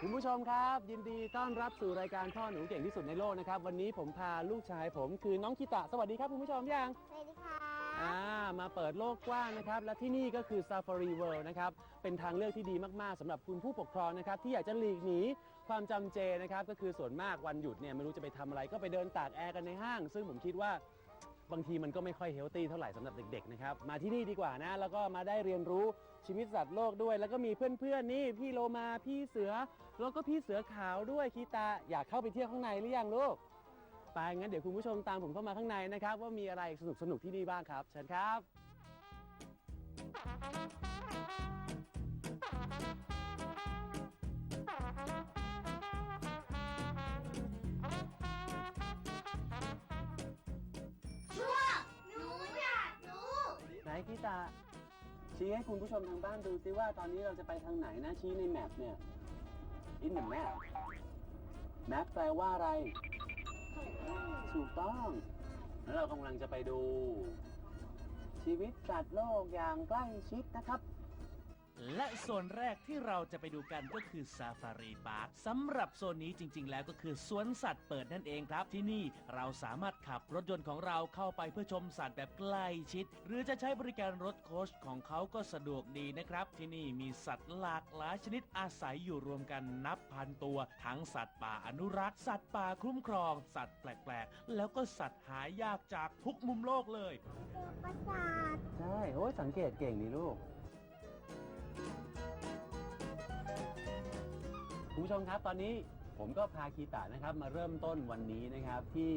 คุณผู้ชมครับ ยินดีต้อนรับสู่รายการพ่อหนูเก่งที่สุดในโลกนะครับ วันนี้ผมพาลูกชายผมคือน้องคิตะ สวัสดีครับคุณผู้ชมยัง ส มาเปิดโลกกว้างนะครับ และที่นี่ก็คือ Safari World นะครับ เป็นทางเลือกที่ดีมาก ๆสำหรับคุณผู้ปกครองนะครับ ที่อยากจะหลีกหนีความจำเจนะครับ ก็คือส่วนมากวันหยุดเนี่ยไม่รู้จะไปทำอะไรก็ไปเดินตากแอร์กันในห้าง ซึ่งผมคิดว่า บางทีมันก็ไม่ค่อยเฮลตี้เท่าไหร่สำหรับเด็กๆนะครับ มาที่นี่ดีกว่านะ แล้วก็มาได้เรียนรู้ชีวิตสัตว์โลกด้วย แล้วก็มีเพื่อนๆนี่พี่โลมาพี่เสือ แล้วก็พี่เสือขาวด้วยคีตาอยากเข้าไปเที่ยวข้างในหรือยังลูก ไปงั้นเดี๋ยวคุณผู้ชมตามผมเข้ามาข้างในนะครับ ว่ามีอะไรสนุกๆที่นี่บ้างครับ เชิญครับ ช่วงหนูอยากรู้ไหนคีตาชี้ให้คุณผู้ชมทางบ้านดูซิว่าตอนนี้เราจะไปทางไหนนะชี้ในแมปเนี่ย in the map แมปแปลว่าอะไร ถูกต้อง แล้วเรากำลังจะไปดู ชีวิตสัตว์โลกอย่างใกล้ชิดนะครับ และโซนแรกที่เราจะไปดูกันก็คือซาฟารีพาร์คสำหรับโซนนี้จริง ๆ แล้วก็คือสวนสัตว์เปิดนั่นเองครับ ที่นี่เราสามารถขับรถยนต์ของเราเข้าไปเพื่อชมสัตว์แบบใกล้ชิด หรือจะใช้บริการรถโคชของเขาก็สะดวกดีนะครับ ที่นี่มีสัตว์หลากหลายชนิดอาศัยอยู่รวมกันนับพันตัว ทั้งสัตว์ป่าอนุรักษ์สัตว์ป่าคุ้มครอง สัตว์แปลกๆ แล้วก็สัตว์หายากจากทุกมุมโลกเลย คือประสาท ใช่ โอ้ยสังเกตเก่งนี่ลูก คุณผู้ชมครับตอนนี้ผมก็พาคีตานะครับมาเริ่มต้นวันนี้นะครับที่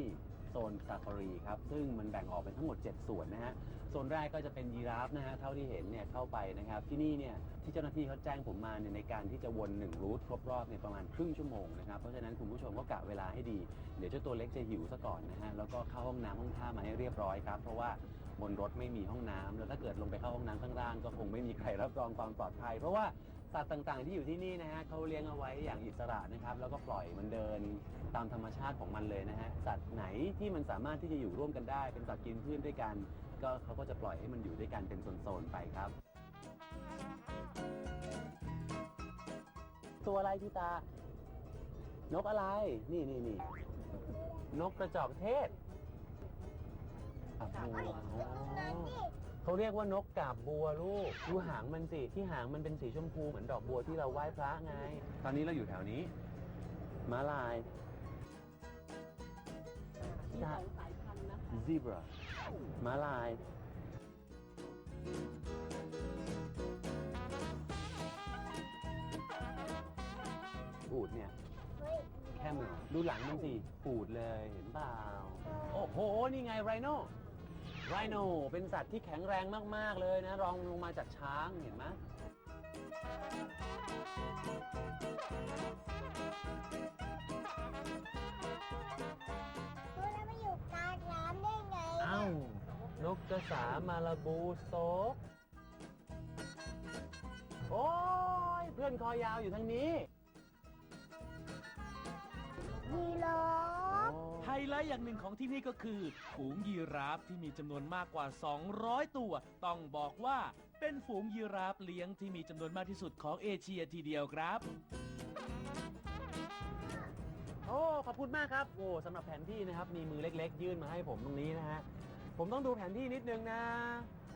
โซนซาฟารีครับซึ่งมันแบ่งออกเป็นทั้งหมด 7 ส่วนนะฮะโซนแรกก็จะเป็นยีราฟนะฮะเท่าที่เห็นเนี่ยเข้าไปนะครับที่นี่เนี่ยที่เจ้าหน้าที่เขาแจ้งผมมาเนี่ยในการที่จะวน1รูทครบรอบเนี่ยประมาณครึ่งชั่วโมงนะครับเพราะฉะนั้นคุณผู้ชมก็กะเวลาให้ดี เดี๋ยวเจ้าตัวเล็กจะหิวซะก่อนนะฮะแล้วก็เข้าห้องน้ำห้องท่ามาให้เรียบร้อยครับเพราะว่าบนรถไม่มีห้องน้ำแล้วถ้าเกิดลงไปเข้าห้องน้ำข้างล่างก็คงไม่มีใครรับรองความปลอดภัย เพราะว่า สัตว์ต่างๆ ที่อยู่ที่นี่นะฮะเขาเลี้ยงเอาไว้อย่างอิสระนะครับ แล้วก็ปล่อยมันเดินตามธรรมชาติของมันเลยนะฮะสัตว์ไหนที่มันสามารถที่จะอยู่ร่วมกันได้ เป็นสัตว์กินพืชด้วยกัน ก็เขาก็จะปล่อยให้มันอยู่ด้วยกันเป็นโซนๆไปครับ ตัวอะไรพี่ตา นกอะไร นี่นี่นี่นกกระจอกเทศอะบัวอ๋อ เขาเรียกว่านกกาบบัวลูกดูหางมันสิที่หางมันเป็นสีชมพูเหมือนดอกบัวที่เราไหว้พระไง ตอนนี้เราอยู่แถวนี้ม้าลาย มีสองสายพันธุ์นะคะซีบราม้าลาย อูดเนี่ยเฮ้ยแค่มือดูหลังมันสิปูดเลยเห็นเปล่า โอ้โห นี่ไงไรโน ไรโนเป็นสัตว์ที่แข็งแรงมาก ๆ เลยนะ รองลงมาจากช้างเห็นไหมตัวแล้วมาอยู่กลางน้ำได้ไงเอ้านกกระสามาลาบูโซกโอ้ยเพื่อนคอยาวอยู่ทางนี้ยีราฟโอ้ไฮไลท์อย่างหนึ่งของที่นี่ก็คือฝูงยีราฟที่มีจำนวนมากกว่า 200 ตัว ต้องบอกว่าเป็นฝูงยีราฟเลี้ยงที่มีจำนวนมากที่สุดของเอเชียทีเดียวครับ โอ้ ขอบคุณมากครับ โอ้สำหรับแผนที่นะครับ มีมือเล็กๆ ยื่นมาให้ผมตรงนี้นะฮะ ผมต้องดูแผนที่นิดนึงนะ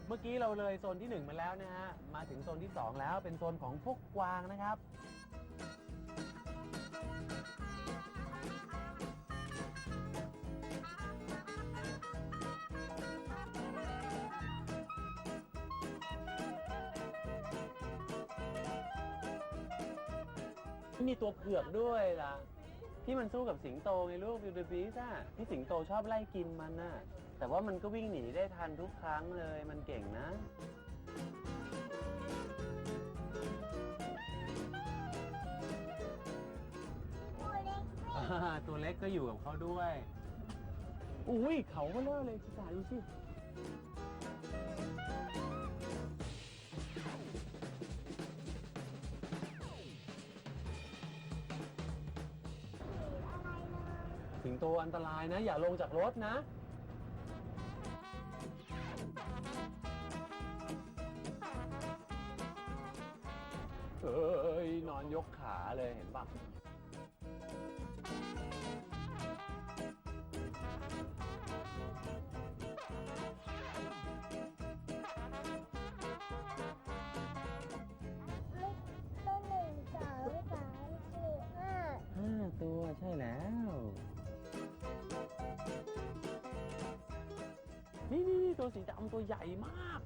เมื่อกี้เราเลยโซนที่ 1 มาแล้วนะฮะ มาถึงโซนที่ 2 แล้ว เป็นโซนของพวกกวางนะครับ มีตัวเผือกด้วยล่ะ ที่มันสู้กับสิงโตไงลูกยูเดบีซ่ะที่สิงโตชอบไล่กินมันน่ะ แต่ว่ามันก็วิ่งหนีได้ทันทุกครั้งเลยมันเก่งนะ ตัวเล็กไม่อ่าตัวเล็กก็อยู่กับเขาด้วย อุ้ยเขาเบลอเลยชิสาดูสิ งโตอันตรายนะ อย่าลงจากรถนะ เอ้ย นอนอยู่ยกขาเลยเห็นปะตัวหนึ่งสองสามสี่ห้าห้าตัวใช่แล้ว ตัวสีดำตัวใหญ่มาก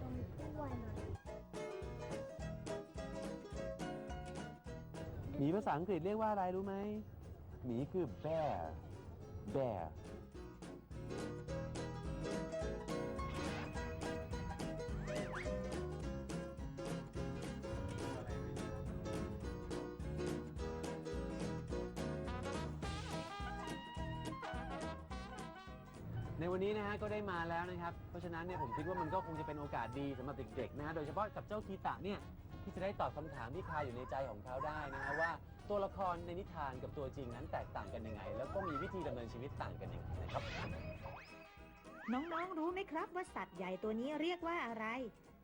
ตัวอ้วนหมีภาษาอังกฤษเรียกว่าอะไรรู้ไหมหมีคือ bear bear แล้วนะครับเพราะฉะนั้นเนี่ยผมคิดว่ามันก็คงจะเป็นโอกาสดีสำหรับเด็กๆนะฮะโดยเฉพาะกับเจ้าคีตะเนี่ยที่จะได้ตอบคำถามที่คาอยู่ในใจของเขาได้นะฮะว่าตัวละครในนิทานกับตัวจริงนั้นแตกต่างกันยังไง แล้วก็มีวิธีดำเนินชีวิตต่างกันยังไงนะครับน้องๆรู้ไหมครับว่าสัตว์ใหญ่ตัวนี้เรียกว่าอะไร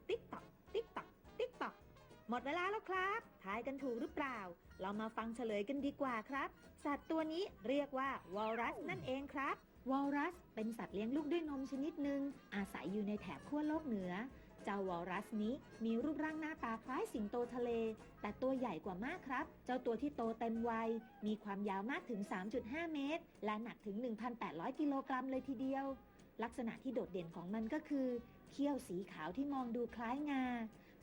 ติ๊กตอกติ๊กตอกติ๊กตอกหมดเวลาแล้วครับทายกันถูกหรือเปล่า เรามาฟังเฉลยกันดีกว่าครับ สัตว์ตัวนี้เรียกว่าวอลรัสนั่นเองครับ วอลรัสเป็นสัตว์เลี้ยงลูกด้วยนมชนิดหนึ่งอาศัยอยู่ในแถบขั้วโลกเหนือ เจ้าวอลรัสนี้มีรูปร่างหน้าตาคล้ายสิงโตทะเล แต่ตัวใหญ่กว่ามากครับ เจ้าตัวที่โตเต็มวัย มีความยาวมากถึง 3.5 เมตร และหนักถึง 1,800 กิโลกรัมเลยทีเดียว ลักษณะที่โดดเด่นของมันก็คือ เขี้ยวสีขาวที่มองดูคล้ายงา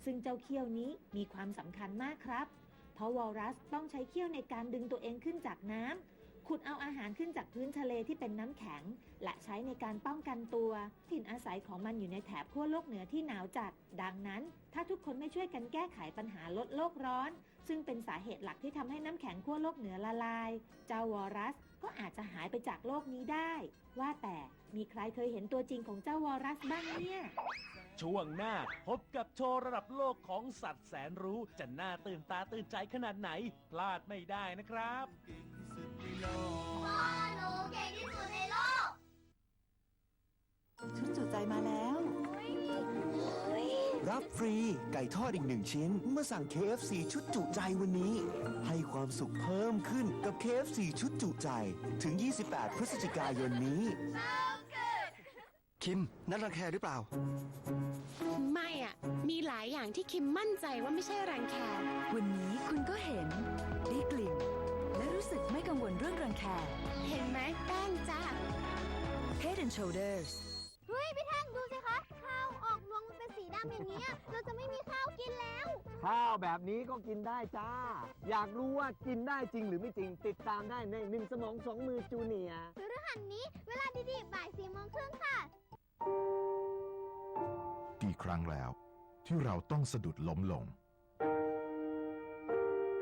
ซึ่งเจ้าเขี้ยวนี้มีความสำคัญมากครับ เพราะวอลรัสต้องใช้เขี้ยวในการดึงตัวเองขึ้นจากน้ำ ขุดเอาอาหารขึ้นจากพื้นทะเลที่เป็นน้ำแข็ง และใช้ในการป้องกันตัว ถิ่นอาศัยของมันอยู่ในแถบขั้วโลกเหนือที่หนาวจัด ดังนั้น ถ้าทุกคนไม่ช่วยกันแก้ไขปัญหาลดโลกร้อน ซึ่งเป็นสาเหตุหลักที่ทำให้น้ำแข็งขั้วโลกเหนือละลาย เจ้าวอรัสก็อาจจะหายไปจากโลกนี้ได้ ว่าแต่มีใครเคยเห็นตัวจริงของเจ้าวอรัสบ้างเนี่ย ช่วงหน้าพบกับโชว์ระดับโลกของสัตว์แสนรู้ จะน่าตื่นตาตื่นใจขนาดไหน พลาดไม่ได้นะครับ พ่อหนูเก่งที่สุดในโลก ชุดจุใจมาแล้ว รับฟรีไก่ทอดอีกหนึ่งชิ้น เมื่อสั่ง KFC ชุดจุใจวันนี้ ให้ความสุขเพิ่มขึ้นกับ KFC ชุดจุใจ ถึง 28 พฤศจิกายนนี้ คิม นัดรังแคหรือเปล่า ไม่อะมีหลายอย่างที่คิมมั่นใจว่าไม่ใช่รังแควันนี้คุณก็เห็นได้กลิ่นและรู้สึ กไม่กังวลเรื่องรังแคเห็นไหมแป้งจ้า Head and Shoulders เฮ้ยพี่แท่งดูสิคะข้าวออกรวงมันเป็นสีดำอย่างเงี้ยเราจะไม่มีข้าวกินแล้ว ข้าวแบบนี้ก็กินได้จ้า อยากรู้ว่ากินได้จริงหรือไม่จริง ติดตามได้ในหนึ่งสมองสองมือจูเนียร์พฤหัสนี้เวลาดีๆบ่ายสี่โมงครึ่งค่ะ กี่ครั้งแล้ว ที่เราต้องสะดุดล้มลง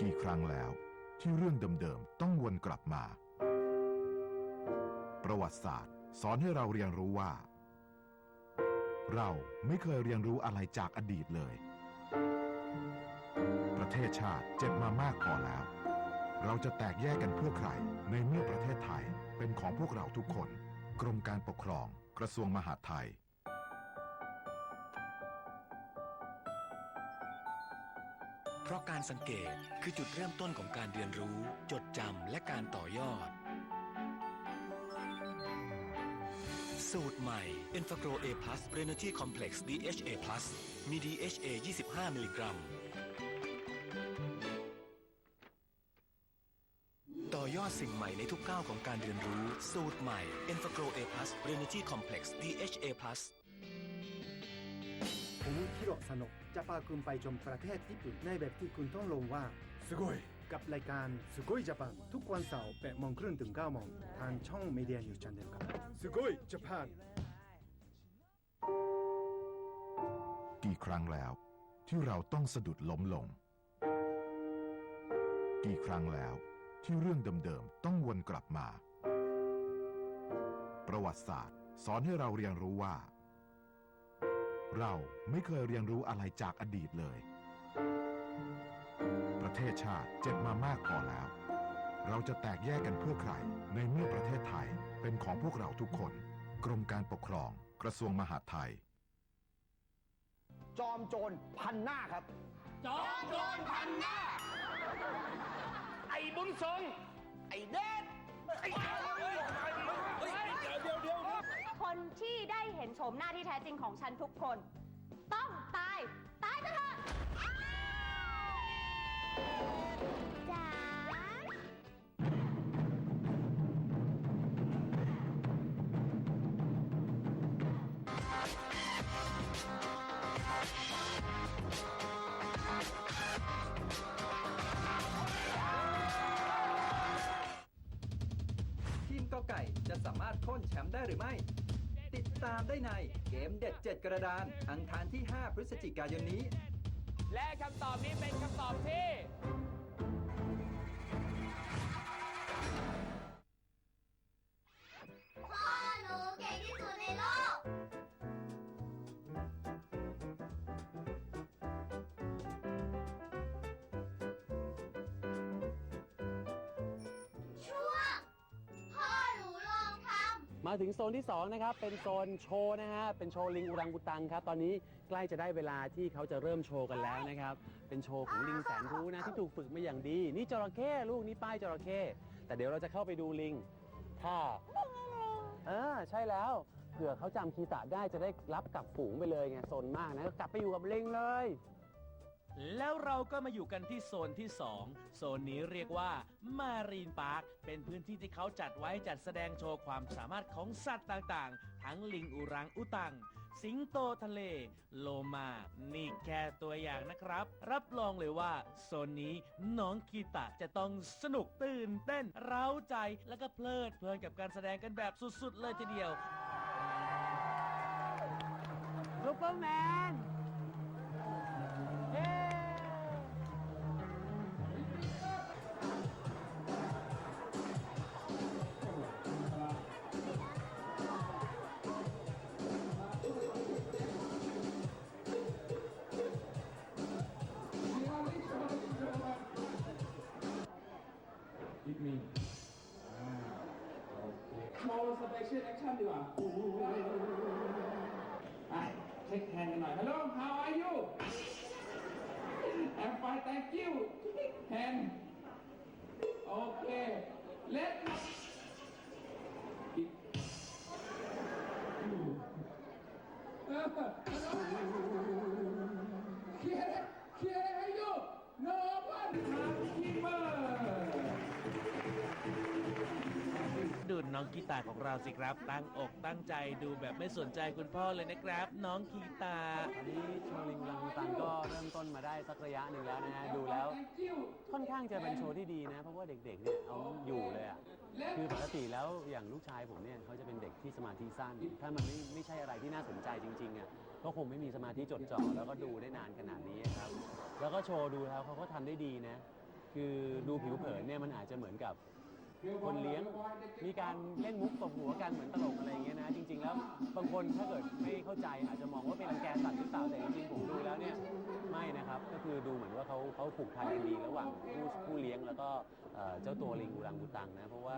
กี่ครั้งแล้ว ที่เรื่องเดิมๆต้องวนกลับมา ประวัติศาสตร์ สอนให้เราเรียนรู้ว่า เราไม่เคยเรียนรู้อะไรจากอดีตเลย ประเทศชาติเจ็บมามากพอแล้ว เราจะแตกแยกกันเพื่อใคร ในเมื่อประเทศไทยเป็นของพวกเราทุกคน กรมการปกครอง กระทรวงมหาดไทย เพราะการสังเกตคือจุดเริ่มต้นของการเรียนรู้ จดจำและการต่อยอด สูตรใหม่ e n f a g r o A Plus r e n e r g y Complex DHA Plus มี DHA 25 มิลลิกรัม ต่อยอดสิ่งใหม่ในทุกก้าวของการเรียนรู้ สูตรใหม่ e n f a g r o A Plus r e n e r g y Complex DHA Plus มคิโรสนุกจะพาคุณไปชมประเทศญี่ปุ่นในแบบที่คุณต้องลงว่าสกยกับรายการสกยญี่ปุ่นทุกวันเสาร์8โมงครึ่งถึง9โมงทางช่องมีเดียนิวชันเดลครับสกยญี่ปุ่นกี่ครั้งแล้ว ที่เราต้องสะดุดล้มลง กี่ครั้งแล้ว ที่เรื่องเดิมๆต้องวนกลับมา ประวัติศาสตร์ สอนให้เราเรียนรู้ว่า เราไม่เคยเรียนรู้อะไรจากอดีตเลย ประเทศชาติเจ็บมามากพอแล้ว เราจะแตกแยกกันเพื่อใคร ในเมื่อประเทศไทยเป็นของพวกเราทุกคน กรมการปกครอง กระทรวงมหาดไทย จอมโจรพันหน้าครับ จอมโจรพันหน้า ไอ้บุญทรง ไอ้เดชไอ้เดี๋ยวเดี๋ยว คนที่ได้เห็นโฉมหน้าที่แท้จริงของฉันทุกคน ต้องตาย ตายกันเถอะจ๋าทีมกอไก่จะสามารถโค่นแชมป์ได้หรือไม่ ตามได้ในเกมเด็ดเจ็ดกระดานอังคารที่ 5 พฤศจิกายนนี้ และคำตอบนี้เป็นคำตอบที่ นที่2นะครับเป็นโซนโชว์นะฮะเป็นโชว์ลิงอุรังอุตังครับตอนนี้ใกล้จะได้เวลาที่เขาจะเริ่มโชว์กันแล้วนะครับเป็นโชว์ของลิงแสนรู้นะที่ถูกฝึกมาอย่างดี นี่จระเข้ลูกนี่ป้ายจระเข้แต่เดี๋ยวเราจะเข้าไปดูลิงถ้าเออใช่แล้วเผื่อเขาจำคีตะได้จะได้รับกลับฝูงไปเลยไงโซนมากนะกลับไปอยู่กับลิงเลย แล้วเราก็มาอยู่กันที่โซนที่ 2 โซนนี้เรียกว่ามารีนพาร์คเป็นพื้นที่ที่เขาจัดไว้จัดแสดงโชว์ความสามารถของสัตว์ต่างๆ ทั้งลิงอุรังอุตัง สิงโตทะเล โลมา นี่แค่ตัวอย่างนะครับ รับรองเลยว่า โซนนี้น้องกีตะจะต้องสนุกตื่นเต้น เร้าใจแล้วก็เพลิดเพลินกับการแสดงกันแบบสุดๆ เลยทีเดียวซูเปอร์แมน เย้โชว์สเปเชียลแอคชั่นดีกว่าไปเช็คแฮนด์กันหน่อย Hello how are you I'm thank you. Hand okay let กีตาของเราสิครับ ตั้งอกตั้งใจดูแบบไม่สนใจคุณพ่อเลยนะครับ น้องกีตาตอนนี้โชว์ลิงอุรังตังก็เริ่มต้นมาได้สักระยะหนึ่งแล้วนะฮะดูแล้วค่อนข้างจะเป็นโชว์ที่ดีนะ เพราะว่าเด็กๆเนี่ยเอาอยู่เลยอะคือปกติแล้วอย่างลูกชายผมเนี่ยเขาจะเป็นเด็กที่สมาธิสั้น ถ้ามันไม่ไม่ใช่อะไรที่น่าสนใจจริงๆอะก็คงไม่มีสมาธิจดจ่อแล้วก็ดูได้นานขนาดนี้ครับ แล้วก็โชว์ดูแล้วเขาก็ทำได้ดีนะ คือดูผิวเผินเนี่ยมันอาจจะเหมือนกับ คนเลี้ยง มีการเล่นมุกตบหัวกันเหมือนตลกอะไรอย่างเงี้ยนะ จริง ๆ แล้วบางคนถ้าเกิดไม่เข้าใจอาจจะมองว่าเป็นรังแกสัตว์หรือเปล่าแต่จริงๆผมดูแล้วเนี่ยไม่นะครับ ก็คือดูเหมือนว่าเขาเขาผูกพันกันดีระหว่างผู้ผู้เลี้ยงแล้วก็เอ่อเจ้าตัวลิงอูรังอูตังนะเพราะว่า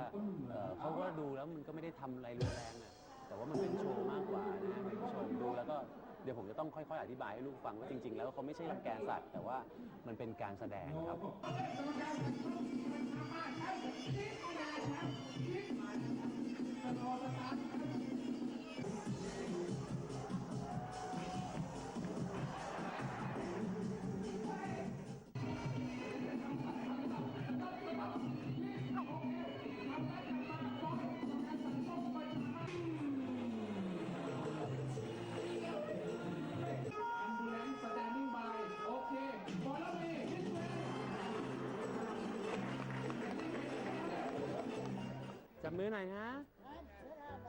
เอ่อเขาก็ดูแล้วมันก็ไม่ได้ทำอะไรรุนแรงอะแต่ว่ามันเป็นโชว์มากกว่านะเป็นโชว์ดูแล้วก็เดี๋ยวผมจะต้องค่อยๆ อธิบายให้ลูกฟังว่าจริง ๆ แล้วเขาไม่ใช่รังแกสัตว์แต่ว่ามันเป็นการแสดงครับ จับ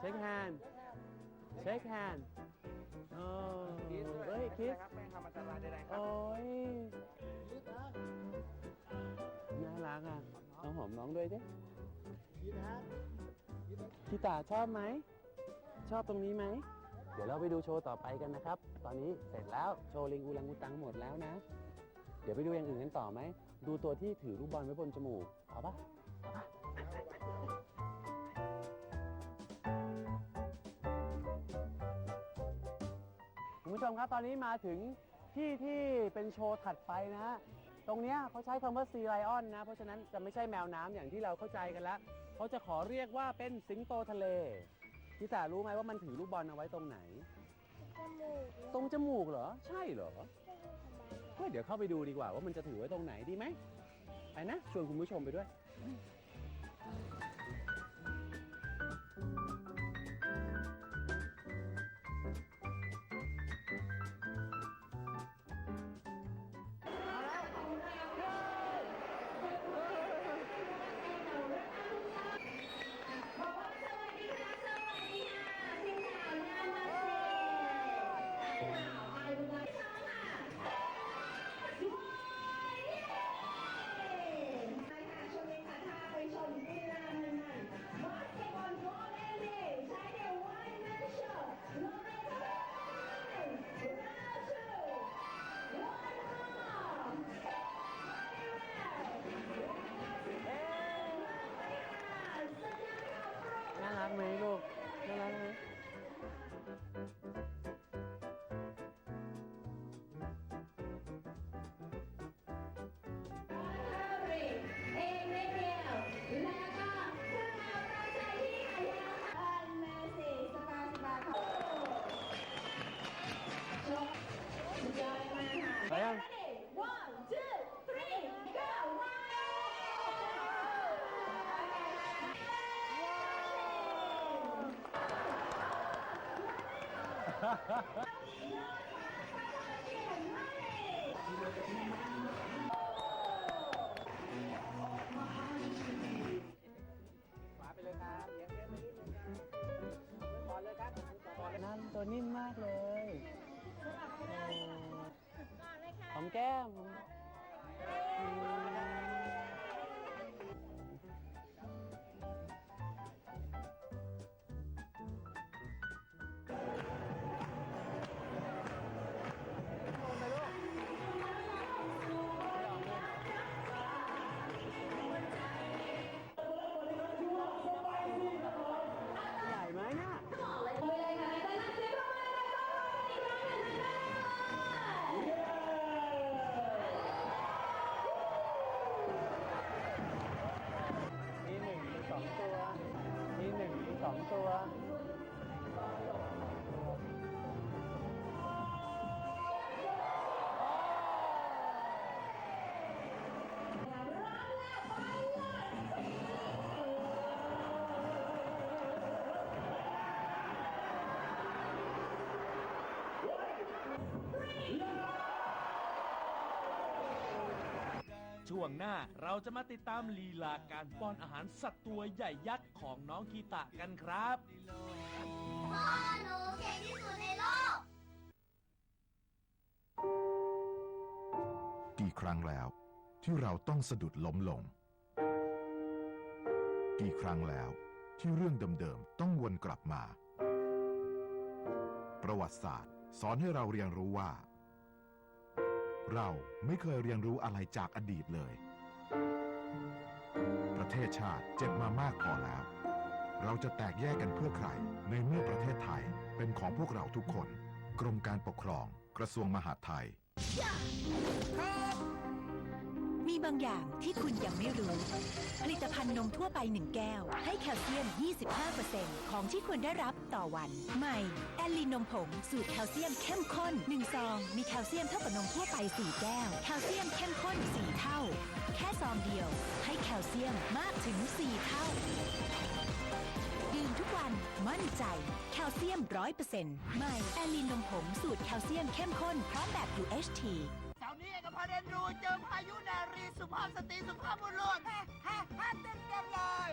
เช็คแฮนด์เช็คแฮนด์โอ้เฮ้ยคิสโอ้ยน่ารักอะต้องหอมน้องด้วยดิพี่ตาชอบไหม ชอบตรงนี้ไหม เดี๋ยวเราไปดูโชว์ต่อไปกันนะครับ ตอนนี้เสร็จแล้วโชว์ลิงอูรังอูตังหมดแล้วนะ เดี๋ยวไปดูอย่างอื่นกันต่อไหม ดูตัวที่ถือลูกบอลไว้บนจมูก เอาปะเอาปะ ผู้ชมครับตอนนี้มาถึงที่ที่เป็นโชว์ถัดไปนะฮะตรงเนี้ยเขาใช้คำว่าซีไลออนนะ เพราะฉะนั้นจะไม่ใช่แมวน้ำอย่างที่เราเข้าใจกันแล้วเขาจะขอเรียกว่าเป็นสิงโตทะเลพี่ตารู้ไหมว่ามันถือลูกบอลเอาไว้ตรงไหนตรงจมูกเหรอ ใช่เหรอ ก็เดี๋ยวเข้าไปดูดีกว่าว่ามันจะถือไว้ตรงไหนดีไหมไปนะชวนคุณผู้ชมไปด้วยน่า ขวาไปเลยครับเลี้ยงเลี้ยงไปนิดนึงครับบอลเลยครับบอลนั่นตัวนิ่มมากเลย ห ส ช่วงหน้าเราจะมาติดตามลีลาการป้อนอาหารสัตว์ตัวใหญ่ยักษ์ของน้องคีตะกันครับพ่อหนูเก่งที่สุดในโลก กี่ครั้งแล้ว ที่เราต้องสะดุดล้มลง กี่ครั้งแล้ว ที่เรื่องเดิมๆต้องวนกลับมา ประวัติศาสตร์ สอนให้เราเรียนรู้ว่า เราไม่เคยเรียนรู้อะไรจากอดีตเลย ประเทศชาติเจ็บมามากพอแล้ว เราจะแตกแยกกันเพื่อใคร ในเมื่อประเทศไทยเป็นของพวกเราทุกคน กรมการปกครอง กระทรวงมหาดไทย บางอย่างที่คุณยังไม่รู้ ผลิตภัณฑ์นมทั่วไป 1 แก้ว ให้แคลเซียม 25%ของที่ควรได้รับต่อวัน ใหม่ แอลลีนนมผง สูตรแคลเซียมเข้มข้น1ซอง มีแคลเซียมเท่ากับนมทั่วไป 4 แก้ว แคลเซียมเข้มข้น 4 เท่า แค่ซองเดียว ให้แคลเซียมมากถึง 4 เท่า ดื่มทุกวัน มั่นใจ แคลเซียม 100%ใหม่ แอลลีนนมผง สูตรแคลเซียมเข้มข้นพร้อมแบบ UHT ภาพสตรีสุภาพบุรุษฮ่าฮ่าฮ่าเต็มเต็มเลย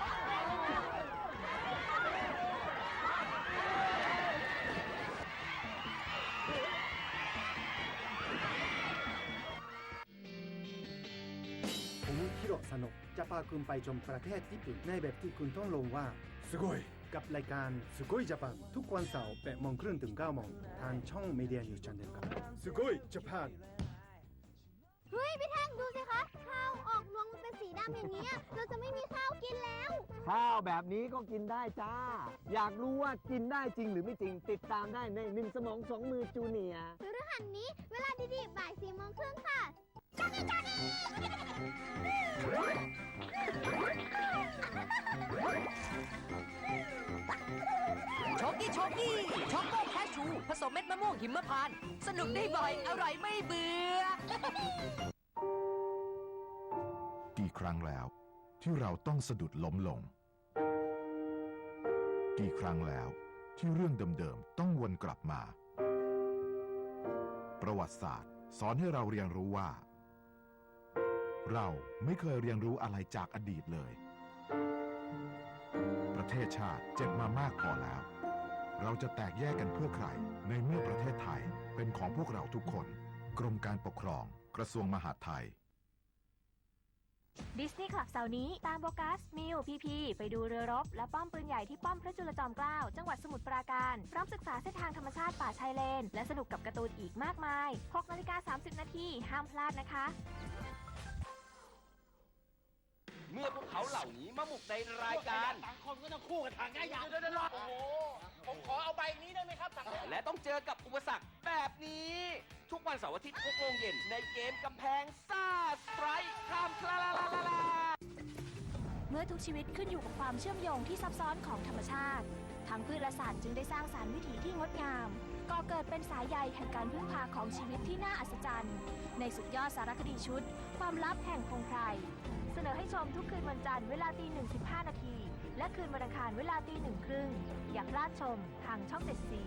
ผมฮิโรสนุกจะพาคุณไปชมประเทศญี่ปุ่นในแบบที่คุณต้องลงว่าสกอยกับรายการสกอยญี่ปุ่นทุกวันเสาร์8โมงครึ่งถึง9โมงทางช่องมีเดียนิวส์ชันเดลครับสกอยญี่ปุ่นำอย่างเงี้ยเราจะไม่มีข้าวกินแล้ว ข้าวแบบนี้ก็กินได้จ้า อยากรู้ว่ากินได้จริงหรือไม่จริง ติดตามได้ในหนึ่งสมองสองมือจูเนียร์พฤหัสนี้เวลาดีๆบ่ายสี่โมงครึ่งค่ะจอนี่จอนี่โชกี้โชกี้ช็อกโกแคชชู ผสมเม็ดมะม่วงหิมพานต์สนุกได้บ่อย อร่อยไม่เบื่อกี่ ครั้งแล้ว ที่เราต้องสะดุดล้มลง กี่ครั้งแล้วที่เรื่องเดิมๆต้องวนกลับมา ประวัติศาสตร์ สอนให้เราเรียนรู้ว่า เราไม่เคยเรียนรู้อะไรจากอดีตเลย ประเทศชาติเจ็บมามากพอแล้ว เราจะแตกแยกกันเพื่อใคร ในเมื่อประเทศไทยเป็นของพวกเราทุกคน กรมการปกครอง กระทรวงมหาดไทย ดิสนีย์คลับเสาร์นี้ตามโบกัส มิว พีพี ไปดูเรือรบ และป้อมปืนใหญ่ที่ป้อมพระจุลจอมเกล้าจังหวัดสมุทรปราการ พร้อมศึกษาเส้นทางธรรมชาติป่าชายเลน และสนุกกับการ์ตูนอีกมากมาย6นาฬิกา30 นาทีห้ามพลาดนะคะ เมื่อพวกเขาเหล่านี้มาบุกในรายการ สังคมก็ต้องคู่กับทางง่ายอย่างเดี๋ยวๆๆโอ้โหผมขอเอาใบนี้ได้ไหมครับและต้องเจอกับอุปสรรคแบบนี้ทุก วันเสาร์อาทิตย์6โมงเย็นในเกมกำแพงซ่าสไตร์ข้ามคลาลาลาลาลาเมื่อทุกชีวิตขึ้นอยู่กับความเชื่อมโยงที่ซับซ้อนของธรรมชาติทางพืชและสัตว์จึงได้สร้างสารรค์วิถีที่งดงามก่อเกิดเป็นสายใยแห่งการพึ่งพาของชีวิตที่น่าอัศจรรย์ ในสุดยอดสารคดีชุด ความลับแห่งพงไพรเสนอให้ชมทุกคืนวันจันทร์เวลาตีหนึ่งสิบห้านาที และคืนวันอังคารเวลาตีหนึ่งครึ่งอย่าพลาดชมทางช่องเจ็ดสี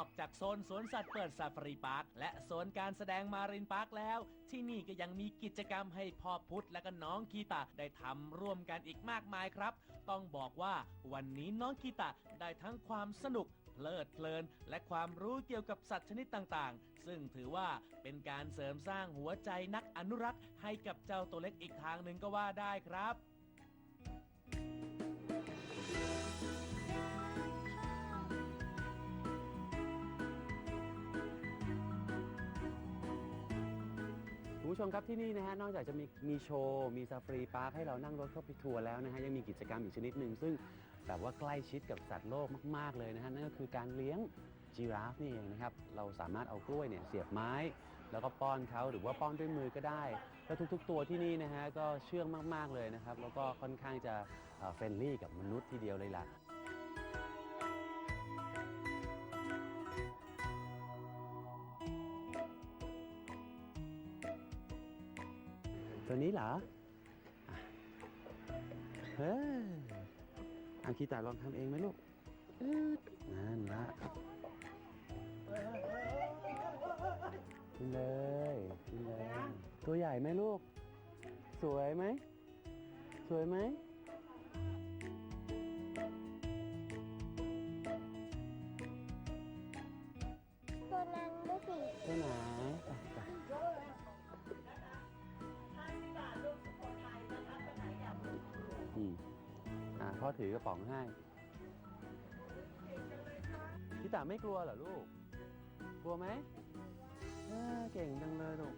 อกจากโซนสวนสัตว์เปิดซาฟารีพาร์คและโซนการแสดงมารินพาร์คแล้ว ที่นี่ก็ยังมีกิจกรรมให้พ่อพุธและก็น้องกีตาได้ทำร่วมกันอีกมากมายครับ ต้องบอกว่าวันนี้น้องกีตาได้ทั้งความสนุกเพลิดเพลินและความรู้เกี่ยวกับสัตว์ชนิดต่างๆ ซึ่งถือว่าเป็นการเสริมสร้างหัวใจนักอนุรักษ์ให้กับเจ้าตัวเล็กอีกทางหนึ่งก็ว่าได้ครับ ผู้ชมครับที่นี่นะฮะนอกจากจะมีมีโชว์มีซาฟรีพาร์คให้เรานั่งรถเข้าไปทัวร์แล้วนะฮะยังมีกิจกรรมอีกชนิดหนึ่งซึ่งแบบว่าใกล้ชิดกับสัตว์โลกมาก ๆ เลยนะฮะนั่นก็คือการเลี้ยงจีราฟนี่เองนะครับเราสามารถเอากล้วยเนี่ยเสียบไม้ แล้วก็ป้อนเขาหรือว่าป้อนด้วยมือก็ได้ แล้วทุก ๆ ตัวที่นี่นะฮะก็เชื่องมากๆเลยนะครับแล้วก็ค่อนข้างจะเฟรนลี่กับมนุษย์ทีเดียวเลยล่ะ ตัวนี้เหรออะเฮ้ยอาคีตาลองทำเองไหมลูกอืดนั่นละกินเลยกินเลย ตัวใหญ่ไหมลูก สวยไหม สวยไหมตัวนั้นดูสิตัวไหน อ่าพ่อถือกระป๋องให้พี่ตาไม่กลัวเหรอลูก กลัวไหมเออเก่งจังเลยลูก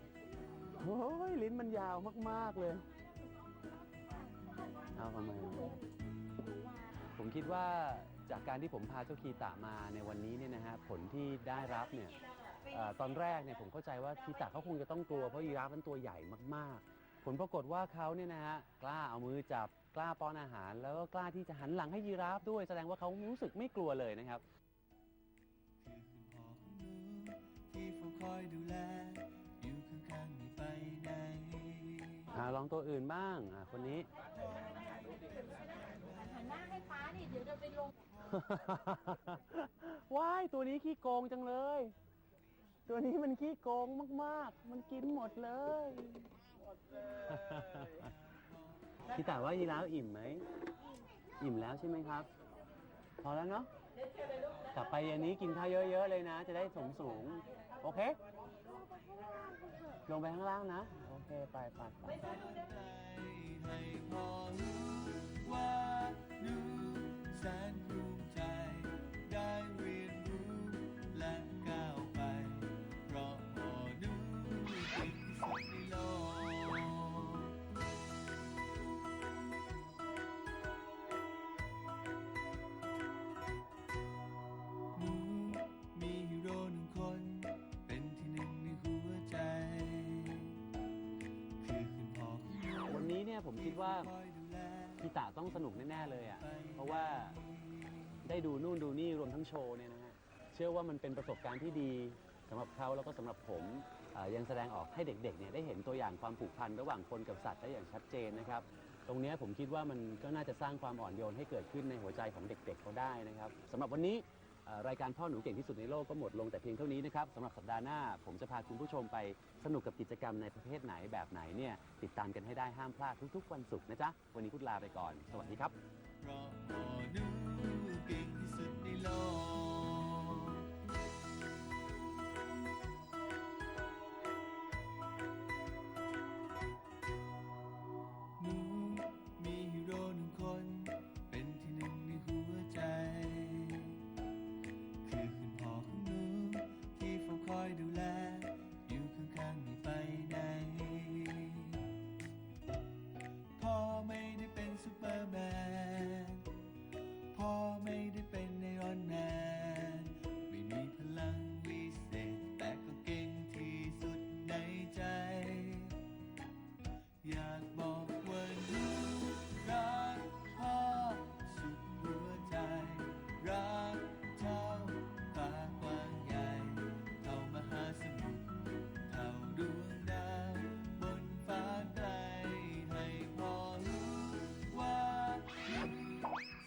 โอ้ยลิ้นมันยาวมากๆเลย เอาทำไมผมคิดว่าจากการที่ผมพาเจ้าคีตะมาในวันนี้เนี่ยนะฮะผลที่ได้รับเนี่ยอตอนแรกเนี่ยผมเข้าใจว่าคีตะเขาคงจะต้องกลัวเพราะยีราฟมันตัวใหญ่มากๆ ผลปรากฏว่าเขาเนี่ยนะฮะกล้าเอามือจับกล้าป้อนอาหาร แล้วก็กล้าที่จะหันหลังให้ยีราฟด้วย แสดงว่าเขารู้สึกไม่กลัวเลยนะครับที่เฝ้าคอยดูแล อยู่ข้างๆไม่ไปไหนอ่าลองตัวอื่นบ้างอ่าคนนี้ หันหน้าให้ฟ้านี่เดี๋ยวจะไปลง ว้ายตัวนี้ขี้โกงจังเลย ตัวนี้มันขี้โกงมาก ๆ มันกินหมดเลย พี่แต่ว่ายีราฟอิ่มไหม อิ่มแล้วใช่ไหมครับ พอแล้วเนาะกลับไปเย็นนี้กินข้าวเยอะๆเลยนะ จะได้สูงสูงๆโอเค ลงไปข้างล่างนะ โอเค ไปไปไปให้พอรู้ว่าหนูแสนภู เนี่ยผมคิดว่าพี่ตาต้องสนุกแน่ๆเลยอะ เพราะว่าได้ดูนู่นดูนี่รวมทั้งโชว์เนี่ยนะฮะ เชื่อว่ามันเป็นประสบการณ์ที่ดีสำหรับเขาแล้วก็สำหรับผมยังแสดงออกให้เด็กๆเนี่ยได้เห็นตัวอย่างความผูกพันระหว่างคนกับสัตว์ได้อย่างชัดเจนนะครับ ตรงเนี้ยผมคิดว่ามันก็น่าจะสร้างความอ่อนโยนให้เกิดขึ้นในหัวใจของเด็กๆเขาได้นะครับสำหรับวันนี้ รายการพ่อหนูเก่งที่สุดในโลกก็หมดลงแต่เพียงเท่านี้นะครับสำหรับสัปดาห์หน้า ผมจะพาคุณผู้ชมไปสนุกกับกิจกรรมในประเภทไหนแบบไหนเนี่ยติดตามกันให้ได้ห้ามพลาดทุกๆ วันศุกร์นะจ๊ะ วันนี้พุดลาไปก่อน สวัสดีครับ เพราะพอหนูเก่งที่สุดในโลก ดูแล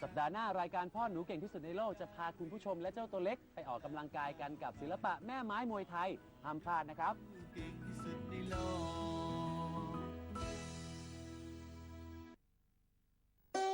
สัปดาห์หน้ารายการพ่อหนูเก่งที่สุดในโลกจะพาคุณผู้ชมและเจ้าตัวเล็กไปออกกำลังกายกันกับศิลปะแม่ไม้มวยไทยห้ามพลาดนะครับ เก่งที่สุดในโลก